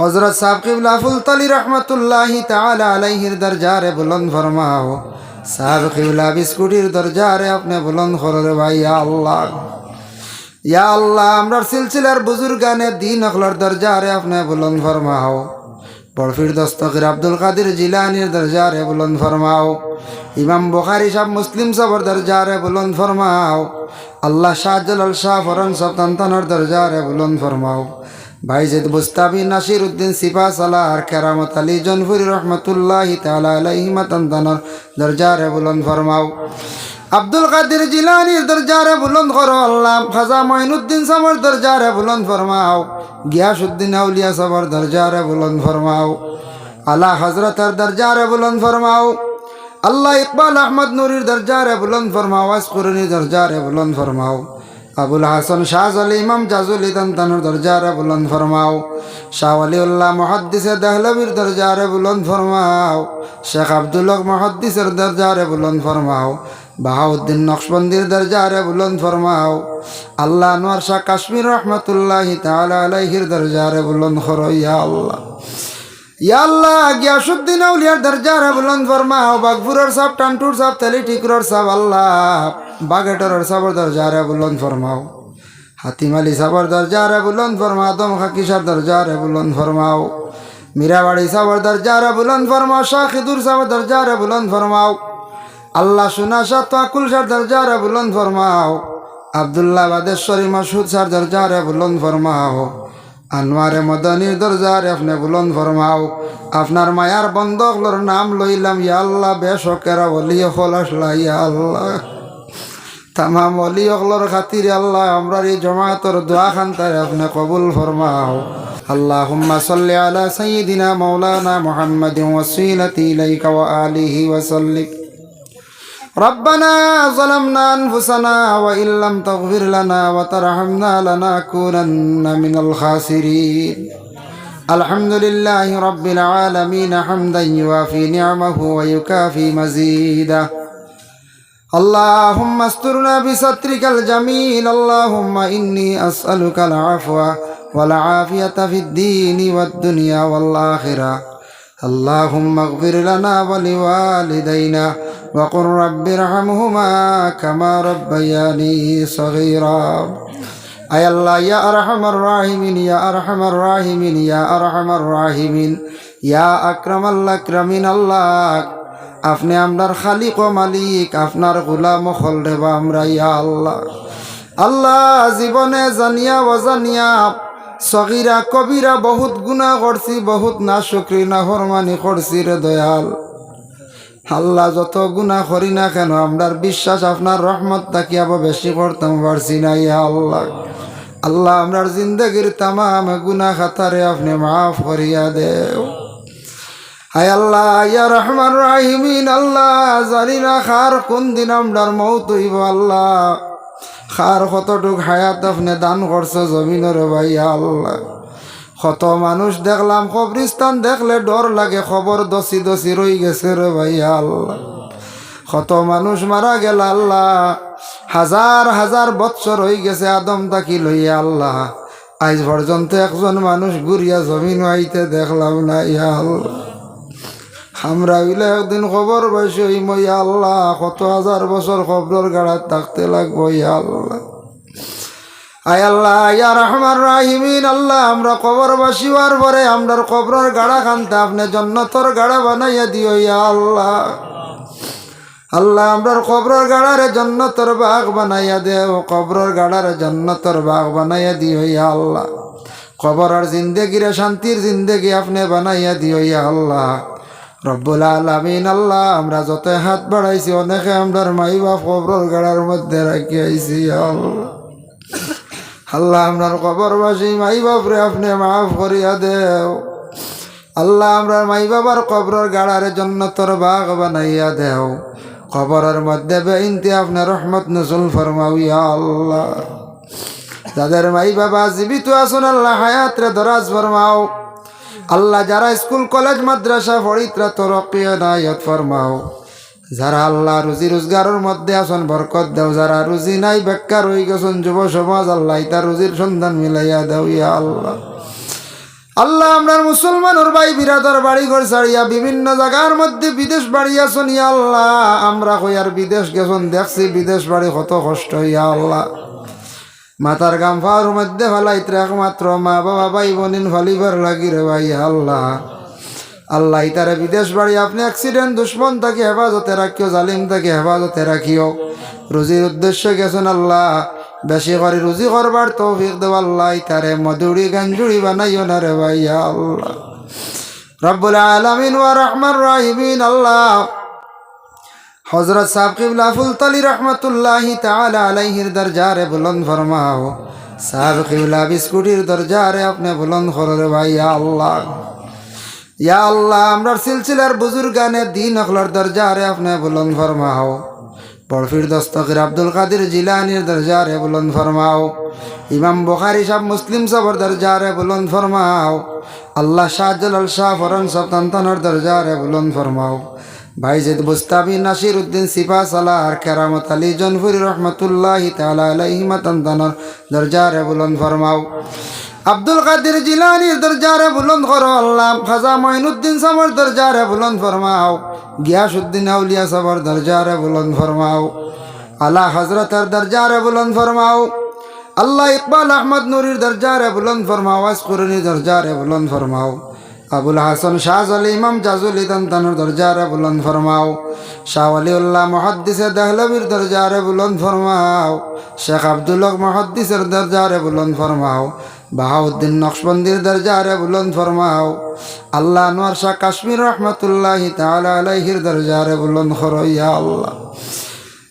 হজরত সাহেব ফুলতলি রহমতুল্লাহি তাআলা আলাইহির দরজারে বুলন্দ ফরমাও। সাহেব কিবলা বিস্কুটির দরজারে আপনি বুলন্দ কররে ভাই, ইয়া আল্লাহ। ইয়া আল্লাহ, আমরার সিলসিলার বুজুর্গানে দিন অখলার দরজারে আপনি বুলন্দ ফরমাও। বরফির দস্তকির আব্দুল কাদির জিলানির দরজারে বুলন্দ ফরমাও। ইমাম বুখারি সাহেব মুসলিম সাহর দরজারে বুলন্দ ফরমাও। আল্লাহ শাহজালাল শাহ ফরন সব তন্তনের দরজারে বুলন্দ ফরমাও। ভাইজেদ বুস্তাবি নাসির উদ্দিন সিপা সালার কেরামত আলী জনফুরি রহমতুল্লাহ তালা আলাইহিমা তন্তনের দরজারে বুলন্দ ফরমাও। আব্দুল কাদির জিলানির দরজারে বুলন্দ করো আল্লাহ খাজা মঈনুদ্দিন সাবর দরজারে বুলন্দ ফরমাও গিয়াসুদ্দিন আউলিয়া সাবর দরজারে বুলন ফরমাও, আলা হজরতের দরজারে বুলন্দ ফরমাও, আল্লাহ ইকবাল আহমদ নুরির দরজারে বুলন্দ ফরমাও আসকুরনি দরজারে বুলন্দ ফরমাও। আবুল হাসান শাহ আলী ইমাম জাজুলি তন্তানুর দরজারে বুলন্দ ফরমাও। শাহ আলিউল্লাহ মহাদ্দিসে দেহলবির দরজারে বুলন্দ ফরমাও। শেখ আব্দুল্লক মহাদ্দিসের দরজারে বুলন্দ ফরমাও। বাহাউদ্দিন নকশবন্দির দরজারে বুলন্দ ফরমাও। আল্লাহ আনোয়ার শাহ কাশ্মীর রহমতুল্লাহ তাআলা আলাইহির দরজারে বুলন্দ করো, ইয়া আল্লাহ। ইয়া আল্লাহ গিয়াসুদ্দিন আউলিয়ার দরজারে বুলন্দ ফরমাও। বাগপুরের সব টানটুর সব তেলি টিকরর সব আল্লাহ। বাগেটরের সবর দরজারে বুলন্দ ফরমাও। হাতিম আলী সাবর দরজারে বুলন্দ ফরমাও। দম খাকিসার দরজারে বুলন্দ ফরমাও। মীরাবাড়ি সাবর দরজারে বুলন্দ ফরমাও। শাহিদুর সাবর দরজারে বুলন্দ ফরমাও। আল্লাহ সুনা শাহ তাকুল সার দরজারে বুলন্দ ফরমাও। আবদুল্লাহ বাদেশ্বরী মাসুদ সার দরজারে বুলন্দ ফরমাও। আনোয়ারে মদনীর দরজারে আপনি বুলন্দ ফরমাও। আপনার মায়ার বন্ধকলোর নাম লইলাম, ইয়া আল্লাহ, বেশকেরা বলি হলাসলা ইয়া আল্লাহ। তামাম অলি অকলর খাতির আল্লাহ আমরা এই জমাতর দোয়া খান্তারে আপনি কবুল ফরমাও اللهم صل على سيدنا مولانا محمد وسيلتي إليك وآله وسلم ربنا ظلمنا أنفسنا وإن لم تغفر لنا وترحمنا لنكونن من الخاسرين الحمد لله رب العالمين حمدا يوافي نعمه ويكافي مزيده اللهم استرنا بسترك الجميل اللهم إني أسألك العفو والعافية في الدين والدنيا والآخرة اللهم اغفر لنا ولوالدينا وقل رب ارحمهما كما ربياني صغيرا أي الله يا أرحم الراحمين يا أرحم الراحمين يا أرحم الراحمين يا أكرم الأكرمين الله আপনি আমরার খালিক ও মালিক, আপনার গোলাম হল রেবা আমরা ইয়া আল্লাহ। আল্লাহ জীবনে জানিয়া অজানিয়া সগিরা কবিরা বহুত গুণা করছি, বহুত না শুক্রি না হরমানি করছি রে দয়াল। আল্লাহ যত গুণা করি না কেন, আমরার বিশ্বাস, আপনার রহমত তাকিয়াব বেশি করতাম, পারছি না ইয়া আল্লাহ। আল্লাহ আমরার জিন্দগির তামাম গুণা খাতারে আপনি মাফ করিয়া দেও। হায় আল্লাহ, ইয়া রহমান রাহিমিন, আল্লাহ জানি না খার কোন দিন আমরার মৌত হইব আল্লাহ। খার কতটুক হায়াত আপনি দান করছ জমিনের ভাইয়া আল্লাহ। কত মানুষ দেখলাম কবরিস্তান দেখলে ডর লাগে, খবর দসি দসি রই গেছে রে ভাইয়া আল্লাহ। কত মানুষ মারা গেল আল্লাহ। হাজার হাজার বৎসর হয়ে গেছে আদম তাকি লইয়া আল্লাহ। আজ পর্যন্ত একজন মানুষ ঘুরিয়া জমিন আইতে দেখলাম না, ইয়া আল্লাহ। আমরা হইলে একদিন খবর পাইছি মইয়া আল্লাহ, কত হাজার বছর খবরের গাড়াত থাকতে লাগবো ইয়া আল্লাহ। আয় আল্লাহ, ইয়া রহমান রাহিমিন, আল্লাহ, আমরা কবর বাসিবার পরে আমরার কবরের গাড়া খানতে আপনি জন্নতর গাড়া বানাইয়া দিও ইয়া আল্লাহ। আল্লাহ, আমরার কবরের গাড়ারে জন্নতর বাঘ বানাইয়া দেও, কবরের গাড়ারে জন্নতর বাঘ বানাইয়া দিও ইয়া আল্লাহ। কবরের জিন্দেগিরে, শান্তির জিন্দেগি আপনি বানাইয়া দিও ইয়া আল্লাহ। রব্বুল আলমিন, আল্লাহ, আমরা যত হাত বাড়াইছি, অনেকে আমরার মাই বাপ কবর গাড়ার মধ্যে রাখি আইছি, আল্লাহ। আপনার কবরবাসী মাই বাপরে আপনি মাফ করিয়া দেও। আল্লাহ, আমরার মাই বাবার কবরের গাড়ারে জন্য তোর বাঘ বানাইয়া দেও। কবরের মধ্যে বেইনতে আপনার রহমত নজুল ফরমাউয়া আল্লাহ। যাদের মাই বাবা জীবিত আসুন আল্লাহ হায়াতরে দরাজ ফরমাও। আল্লাহ যারা স্কুল, কলেজ, মাদ্রাসা পড়িত্রা তরকিয় নায়ত ফরমাও। যারা আল্লাহ রুজি রোজগারের মধ্যে আসন বরকত দেও। যারা রুজি নাই, বেকার হয়ে গেছেন, যুব সমাজ, আল্লাহ তার রুজির সন্ধান মিলাইয়া দেও, ইয়া আল্লাহ। আল্লাহ আমরার মুসলমানের ভাই, বিরাদার বাড়ি ঘর ছাড়িয়া বিভিন্ন জায়গার মধ্যে বিদেশ বাড়িয়া ইয়া আল্লাহ। আমরা কই আর বিদেশ গেছন, দেখছি বিদেশ বাড়ি কত কষ্ট, ইয়া আল্লাহ। মাতার গাম ফাওয়ার মধ্যে ফালাইতে একমাত্র মা বাবা ভাই বোনিন ফালিবার লাগি রে ভাই, আল্লাহ। আল্লাহ, ইতারে বিদেশ বাড়ি, আপনি অ্যাক্সিডেন্ট দুশ্মন তাকে হেফাজতে রাখিও, জালিম তাকে হেফাজতে রাখিও। রুজির উদ্দেশ্যে গেছেন আল্লাহ। বেশি করে রুজি করবার তৌফিক দেব আল্লাহ, ইতারে মধুরি গাঞ্জুড়ি বানাইও না রে ভাই, আল্লাহ। রব্বুল আলামিন ওয়া রহমান রাহিমিন, আল্লাহ। হজরত সাহেব কিবলা ফুলতলি রহমতুল্লাহি তাআলা আলাইহির দরজারে বুলন্দ ফরমাও। সাহেব কিবলা বিস্কুটির দরজারে আপনি বুলন্দ কররে ভাইয়া আল্লাহ। ইয়া আল্লাহ, আমরা সিলসিলার বুজুর্গানে দিন অখলার দরজারে আপনি বুলন্দ ফরমাও। বরফির দস্তকের আব্দুল কাদির জিলানির দরজারে বুলন্দ ফরমাও। ইমাম বুখারি সাহ মুসলিম সবর দরজারে বুলন্দ ফরমাও। আল্লাহ শাহজালাল শাহ ফরন সব তন্তনের দরজারে বুলন্দ ফরমাও। ভাইজেদ বুস্তাবি নাসির উদ্দিন সিপা সালাহ কেরামত আলী জনফুরি রহমতুল্লাহ তালা আলাইহিমা তন্তনের দরজারে বুলন্দ ফরমাও। আব্দুল কাদির জিলানির দরজারে বুলন্দ করো আল্লাহ, খাজা মঈনুদ্দিন সাবর দরজারে বুলন্দ ফরমাও। গিয়াসুদ্দিন আউলিয়া সাবর দরজারে বুলন্দ ফরমাও। আলা হজরতের দরজারে বুলন্দ ফরমাও। আল্লাহ ইকবাল আহমদ নুরির দরজারে বুলন্দ ফরমাও আসকুরনি দরজারে বুলন্দ ফরমাও। আবুল হাসান শাহ আলী ইমাম জাজুল ইদান্তানুর দরজারে বুলন্দ ফরমাও। শাহ আলিউল্লাহ মহাদ্দিসের দহলবির দরজারে বুলন্দ ফরমাও। শেখ আব্দুল হক মহাদ্দিসের দরজারে বুলন্দ ফরমাও। বাহাউদ্দিন নকশবন্দির দরজারে বুলন্দ ফরমাও। আল্লাহ আনোয়ার শাহ কাশ্মীর রহমতুল্লাহ তাআলা আলাইহির দরজারে বুলন্দ করো ইয়া আল্লাহ।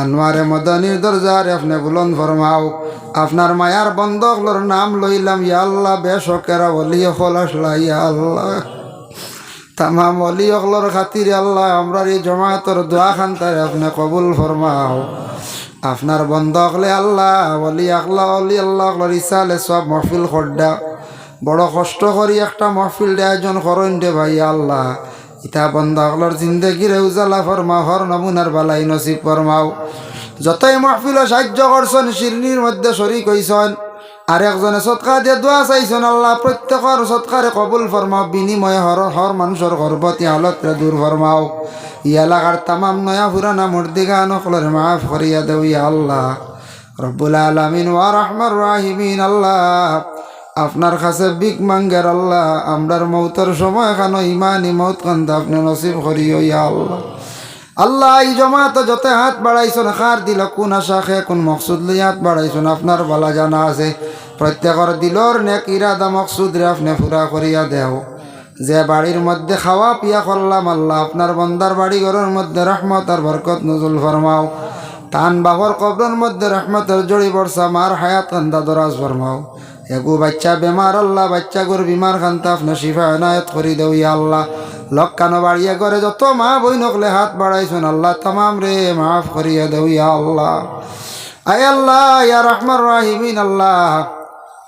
আনোয়ারে মদনির দরজারে আপনি বুলন্দ ফরমাও। আপনার মায়ার বন্ধকলোর নাম লইলাম, ইয়া আল্লাহ, বেশকেরা বলিয়ে ফলাসলা ইয়া আল্লাহ। তামাম অলি অকলর খাতির আল্লাহ আমরা এই জমাতর দোয়া খান্তারে আপনি কবুল ফরমাও। আপনার বন্ধ হলে আল্লাহ, অলি আকলা, অলি আল্লাহ অকলর ইসালে সব মহফিল খড্ডা। বড় কষ্ট করি একটা মহফিল আয়োজন করেন দে ভাই আল্লাহ। ইতা বন্ধ হকলর জিন্দগিরে উজালা ফরমা হর নমুনার বালাই নসিব ফরমাও যতই মহফিল সাহায্য করছেন শিরনির মধ্যে শরিক হইছেন আর একজনে সৎকা দিয়ে দোয়া চাইছেন আল্লাহ প্রত্যেকর সৎকারে কবুল ফরমাও বিনিময়ে হর হর মানুষের গর্ভতী হালতরে দূর ফরমাও ই এলাকার তামাম নয়া পুরানা মুর্দিগা নকলের মাফ করিয়া ইয়া আল্লাহ। রব্বুল আলমিন, ওয়া রহমার রাহিমিন আল্লাহ। আপনার কাছে বিক মাঙ্গের আল্লাহ, আমরার মৌতের সময় এখানো ইমানি মৌত কান্দ, আপনি নসিব করিও ইয়া আল্লাহ। আল্লাহ, এই জমাতে যত হাত বাড়াইছন, খার দিল, কোন আশা খে, কোন মকসুদ লই হাত বাড়াইছন, আপনার বালা জানা আছে। প্রত্যেকর দিলর নেক ইরাদা, মকসুদ রে আপনি পুরা করিয়া দেও। যে বাড়ির মধ্যে খাওয়া পিয়া করলাম আল্লাহ, আপনার বন্দার বাড়ি ঘরের মধ্যে রহমত আর বরকত নজুল ফরমাও। তান বাহর কবরের মধ্যে রহমতের জড়ি বর্ষা, মার হায়াত কান্দা দরাজ ফরমাও। এগু বাচ্চা বেমার আল্লাহ, বাচ্চা গর বিমার খান্তা আপনার শিফা এনায়ত করি দেও ইয়া আল্লাহ। লক্কানো বাড়িয়ে করে যত মা বই নকলে হাত বাড়াইছুন, আল্লাহ তামাম রে মাফ করিয়া দেও ইয়া আল্লাহ। আয় আল্লাহ, ইয়া রহমান রাহিমিন আল্লাহ।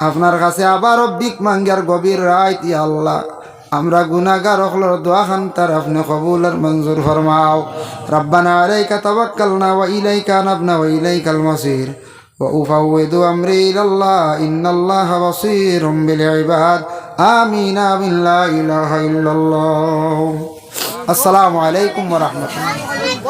আপনার কাছে আবার বিক মাঙ্গার গভীর রায় ইয়া আল্লাহ। আমরা গুনাগার অখলর দোয়া খান তার আপনি কবুল আর মঞ্জুর ফরমাও। রব্বানা আলাইকা তাওয়াক্কালনা ওয়া ইলাইকা নাবনা ওয়া ইলাইকাল মাসির। وأفوض أمري إلى الله إن الله بصير بالعباد آمين بالله إله إلا الله السلام عليكم ورحمة الله